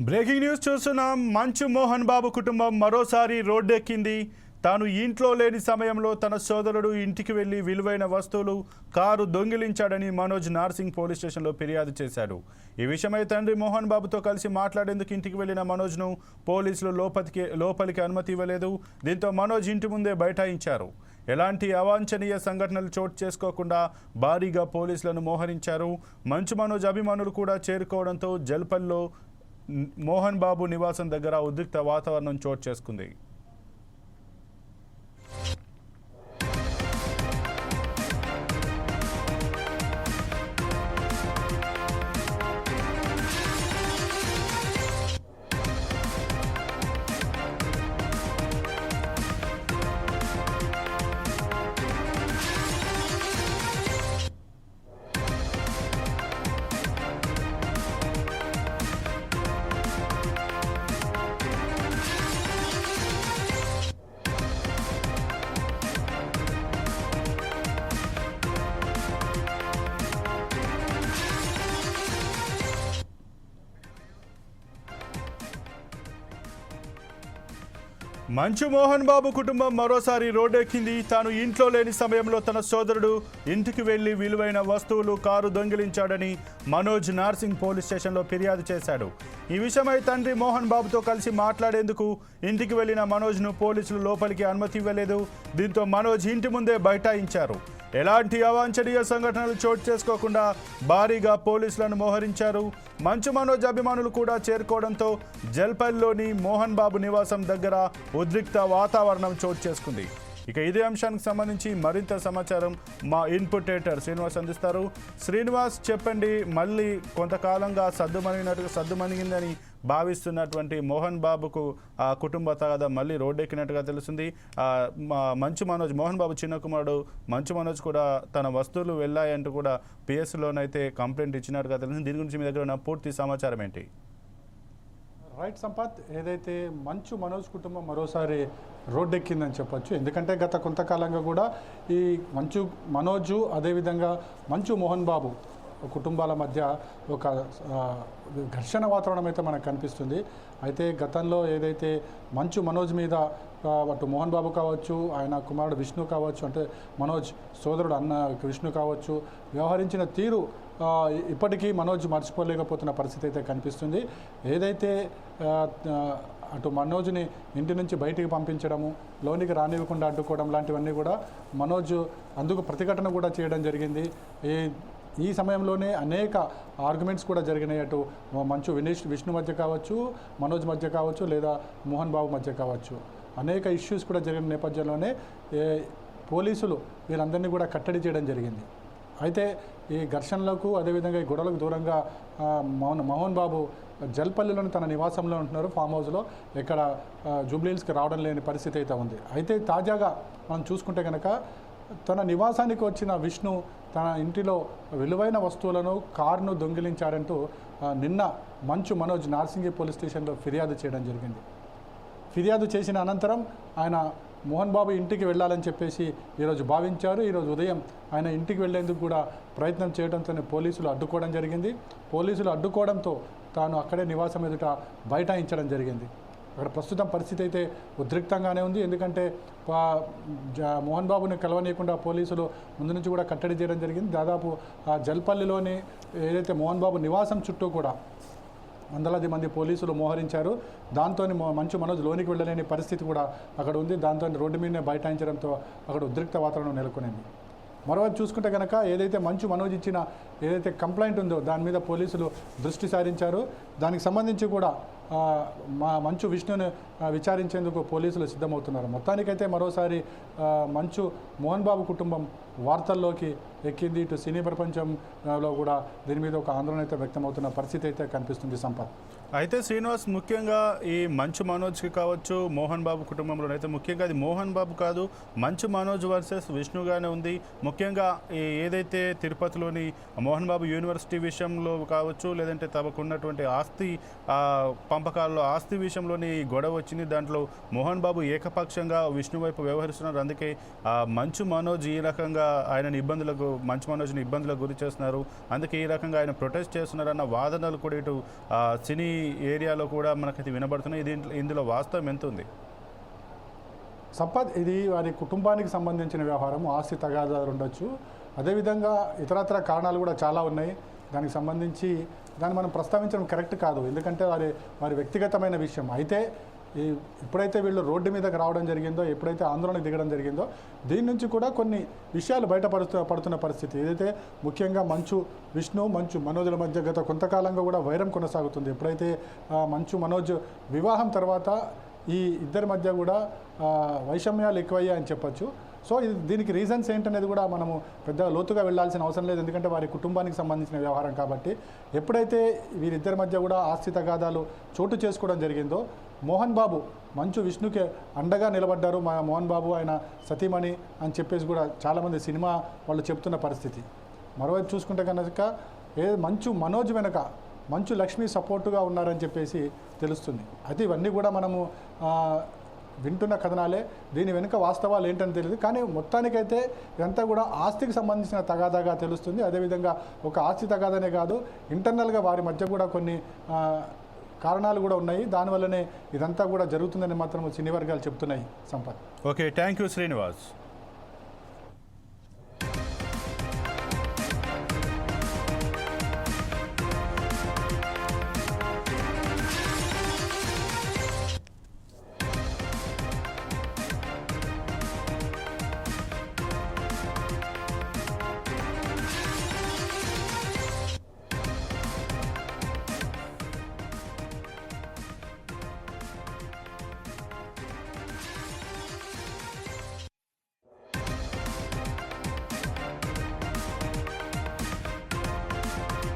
Breaking news చూస్తున్నాం. మంచు మోహన్ బాబు కుటుంబం మరోసారి రోడ్డెక్కింది. తాను ఇంట్లో లేని సమయంలో తన సోదరుడు ఇంటికి వెళ్ళి విలువైన వస్తువులు కారు దొంగిలించాడని మనోజ్ నార్సింగ్ పోలీస్ స్టేషన్లో ఫిర్యాదు చేశాడు. ఈ విషయమై తండ్రి మోహన్ బాబుతో కలిసి మాట్లాడేందుకు ఇంటికి వెళ్ళిన మనోజ్ను పోలీసులు లోపలికి లోపలికి అనుమతి ఇవ్వలేదు. దీంతో మనోజ్ ఇంటి ముందే బైఠాయించారు. ఎలాంటి అవాంఛనీయ సంఘటనలు చోటు చేసుకోకుండా భారీగా పోలీసులను మోహరించారు. మంచు మనోజ్ అభిమానులు కూడా చేరుకోవడంతో జల్పల్లో మోహన్ బాబు నివాసం దగ్గర ఉద్రిక్త వాతావరణం చోటు చేసుకుంది. మంచు మోహన్ బాబు కుటుంబం మరోసారి రోడ్డెక్కింది. తాను ఇంట్లో లేని సమయంలో తన సోదరుడు ఇంటికి వెళ్ళి విలువైన వస్తువులు కారు దొంగిలించాడని మనోజ్ నార్సింగ్ పోలీస్ స్టేషన్లో ఫిర్యాదు చేశాడు. ఈ విషయమై తండ్రి మోహన్ బాబుతో కలిసి మాట్లాడేందుకు ఇంటికి వెళ్ళిన మనోజ్ను పోలీసులు లోపలికి అనుమతి ఇవ్వలేదు. దీంతో మనోజ్ ఇంటి ముందే బైఠాయించారు. ఎలాంటి అవాంఛనీయ సంఘటనలు చోటు చేసుకోకుండా భారీగా పోలీసులను మోహరించారు. మంచు మనోజ్ అభిమానులు కూడా చేరుకోవడంతో జల్పల్లిలోని మోహన్ బాబు నివాసం దగ్గర ఉద్రిక్త వాతావరణం చోటు చేసుకుంది. ఇక ఇదే అంశానికి సంబంధించి మరింత సమాచారం మా ఇన్పుటేటర్ శ్రీనివాస్ అందిస్తారు. శ్రీనివాస్ చెప్పండి మళ్ళీ కొంతకాలంగా సద్దుమణిగినట్టు సద్దుమణిగిందని భావిస్తున్నటువంటి మోహన్ బాబుకు ఆ కుటుంబ తగాద మళ్ళీ రోడ్డెక్కినట్టుగా తెలుస్తుంది. మా మంచు మనోజ్ మోహన్ బాబు చిన్న కుమారుడు మంచు మనోజ్ కూడా తన వస్తువులు వెళ్ళాయంటూ కూడా పిఎస్లోనైతే కంప్లైంట్ ఇచ్చినట్టుగా తెలుస్తుంది. దీని గురించి మీ దగ్గర ఉన్న పూర్తి సమాచారం ఏంటి? రైట్ సంపత్ ఏదైతే మంచు మనోజ్ కుటుంబం మరోసారి రోడ్డెక్కిందని చెప్పొచ్చు. ఎందుకంటే గత కొంతకాలంగా కూడా ఈ మంచు మనోజు అదేవిధంగా మంచు మోహన్ బాబు కుటుంబాల మధ్య ఒక ఘర్షణ వాతావరణం అయితే మనకు కనిపిస్తుంది. అయితే గతంలో ఏదైతే మంచు మనోజ్ మీద అటు మోహన్ బాబు కావచ్చు ఆయన కుమారుడు విష్ణు కావచ్చు అంటే మనోజ్ సోదరుడు అన్న విష్ణు కావచ్చు వ్యవహరించిన తీరు ఇప్పటికీ మనోజ్ మర్చిపోలేకపోతున్న పరిస్థితి అయితే కనిపిస్తుంది. ఏదైతే అటు మనోజ్ని ఇంటి నుంచి బయటికి పంపించడము లోనికి రానివ్వకుండా అడ్డుకోవడం లాంటివన్నీ కూడా మనోజ్ అందుకు ప్రతిఘటన కూడా చేయడం జరిగింది. ఈ ఈ సమయంలోనే అనేక ఆర్గ్యుమెంట్స్ కూడా జరిగినాయి. అటు మంచు వినేష్ విష్ణు మధ్య కావచ్చు మనోజ్ మధ్య కావచ్చు లేదా మోహన్ బాబు మధ్య కావచ్చు. అనేక ఇష్యూస్ కూడా జరిగిన నేపథ్యంలోనే పోలీసులు వీళ్ళందరినీ కూడా కట్టడి చేయడం జరిగింది. అయితే ఈ ఘర్షణలకు అదేవిధంగా ఈ గొడవలకు దూరంగా మోహన్ మోహన్ బాబు జల్పల్లిలోని తన నివాసంలో ఉంటున్నారు ఫామ్ హౌస్లో. ఇక్కడ జూబ్లీహిల్స్కి రావడం లేని పరిస్థితి అయితే ఉంది. అయితే తాజాగా మనం చూసుకుంటే కనుక తన నివాసానికి వచ్చిన విష్ణు తన ఇంటిలో విలువైన వస్తువులను కారును దొంగిలించారంటూ నిన్న మంచు మనోజ్ నార్సింగి పోలీస్ స్టేషన్లో ఫిర్యాదు చేయడం జరిగింది. ఫిర్యాదు చేసిన అనంతరం ఆయన మోహన్ బాబు ఇంటికి వెళ్ళాలని చెప్పేసి ఈరోజు భావించారు. ఈరోజు ఉదయం ఆయన ఇంటికి వెళ్ళేందుకు కూడా ప్రయత్నం చేయడంతోనే పోలీసులు అడ్డుకోవడం జరిగింది. పోలీసులు అడ్డుకోవడంతో తాను అక్కడే నివాసం ఎదుట బైఠాయించడం జరిగింది. అక్కడ ప్రస్తుతం పరిస్థితి అయితే ఉద్రిక్తంగానే ఉంది. ఎందుకంటే పా- జ- మోహన్ బాబుని కలవనీయకుండా పోలీసులు ముందు నుంచి కూడా కట్టడి చేయడం జరిగింది. దాదాపు ఆ జల్పల్లిలోని ఏదైతే మోహన్ బాబు నివాసం చుట్టూ కూడా వందలాది మంది పోలీసులు మోహరించారు. దాంతో మంచు మనోజ్ లోనికి వెళ్ళలేని పరిస్థితి కూడా అక్కడ ఉంది. దాంతో రోడ్డు మీదనే బైఠాయించడంతో అక్కడ ఉద్రిక్త వాతావరణం నెలకొనింది. మరోవైపు చూసుకుంటే కనుక ఏదైతే మంచు మనోజ్ ఇచ్చిన ఏదైతే కంప్లైంట్ ఉందో దాని మీద పోలీసులు దృష్టి సారించారు. దానికి సంబంధించి కూడా మా మంచు విష్ణుని విచారించేందుకు పోలీసులు సిద్ధమవుతున్నారు. మొత్తానికైతే మరోసారి మంచు మోహన్ బాబు కుటుంబం వార్తల్లోకి ఎక్కింది. ఇటు సినీ ప్రపంచంలో కూడా దీని మీద ఒక ఆందోళన అయితే వ్యక్తమవుతున్న పరిస్థితి అయితే కనిపిస్తుంది సంపత్. అయితే శ్రీనివాస్ ముఖ్యంగా ఈ మంచు మనోజ్కి కావచ్చు మోహన్ బాబు కుటుంబంలో అయితే ముఖ్యంగా అది మోహన్ బాబు కాదు మంచు మనోజ్ వర్సెస్ విష్ణుగానే ఉంది. ముఖ్యంగా ఏదైతే తిరుపతిలోని మోహన్ బాబు యూనివర్సిటీ విషయంలో కావచ్చు లేదంటే తమకున్నటువంటి ఆస్తి పంపకాల్లో ఆస్తి విషయంలోని ఈ గొడవ వచ్చింది. దాంట్లో మోహన్ బాబు ఏకపక్షంగా విష్ణు వైపు వ్యవహరిస్తున్నారు. అందుకే ఆ మంచు మనోజ్ ఈ రకంగా ఆయన ఇబ్బందులకు మంచు మనోజ్ని ఇబ్బందులకు గురి చేస్తున్నారు. అందుకే ఈ రకంగా ఆయన ప్రొటెస్ట్ చేస్తున్నారన్న వాదనలు కూడా ఇటు సినీ ఏరియాలో కూడా మనకైతే వినబడుతున్నాయి. ఇది ఇందులో వాస్తవం ఎంత ఉంది? సంపత్ ఇది వారి కుటుంబానికి సంబంధించిన వ్యవహారం. ఆస్తి తగాదాలు ఉండొచ్చు. అదేవిధంగా ఇతరత్ర కారణాలు కూడా చాలా ఉన్నాయి. దానికి సంబంధించి దాన్ని మనం ప్రస్తావించడం కరెక్ట్ కాదు. ఎందుకంటే వారి వారి వ్యక్తిగతమైన విషయం. అయితే ఈ ఎప్పుడైతే వీళ్ళు రోడ్డు మీదకి రావడం జరిగిందో ఎప్పుడైతే ఆందోళన దిగడం జరిగిందో దీని నుంచి కూడా కొన్ని విషయాలు బయటపడుతు పడుతున్న పరిస్థితి. ఏదైతే ముఖ్యంగా మంచు విష్ణు మంచు మనోజుల మధ్య గత కొంతకాలంగా కూడా వైరం కొనసాగుతుంది. ఎప్పుడైతే మంచు మనోజ్ వివాహం తర్వాత ఈ ఇద్దరి మధ్య కూడా వైషమ్యాలు ఎక్కువయ్యాయని చెప్పొచ్చు. సో ఇది దీనికి రీజన్స్ ఏంటనేది కూడా మనము పెద్ద లోతుగా వెళ్ళాల్సిన అవసరం లేదు. ఎందుకంటే వారి కుటుంబానికి సంబంధించిన వ్యవహారం కాబట్టి ఎప్పుడైతే వీరిద్దరి మధ్య కూడా ఆస్తి తగాదాలు చోటు చేసుకోవడం జరిగిందో మోహన్ బాబు మంచు విష్ణుకి అండగా నిలబడ్డారు మా మోహన్ బాబు ఆయన సతీమణి అని చెప్పేసి కూడా చాలామంది సినిమా వాళ్ళు చెప్తున్న పరిస్థితి. మరోవైపు చూసుకుంటే కనుక ఏ మంచు మనోజ్ వెనక మంచు లక్ష్మి సపోర్టుగా ఉన్నారని చెప్పేసి తెలుస్తుంది. అయితే ఇవన్నీ కూడా మనము వింటున్న కథనాలే దీని వెనుక వాస్తవాలు ఏంటని తెలియదు. కానీ మొత్తానికైతే ఇదంతా కూడా ఆస్తికి సంబంధించిన తగాదాగా తెలుస్తుంది. అదేవిధంగా ఒక ఆస్తి తగాదనే కాదు ఇంటర్నల్గా వారి మధ్య కూడా కొన్ని కారణాలు కూడా ఉన్నాయి. దానివల్లనే ఇదంతా కూడా జరుగుతుందని మాత్రం సినీ వర్గాలు చెప్తున్నాయి Sampath. Okay thank you Srinivas.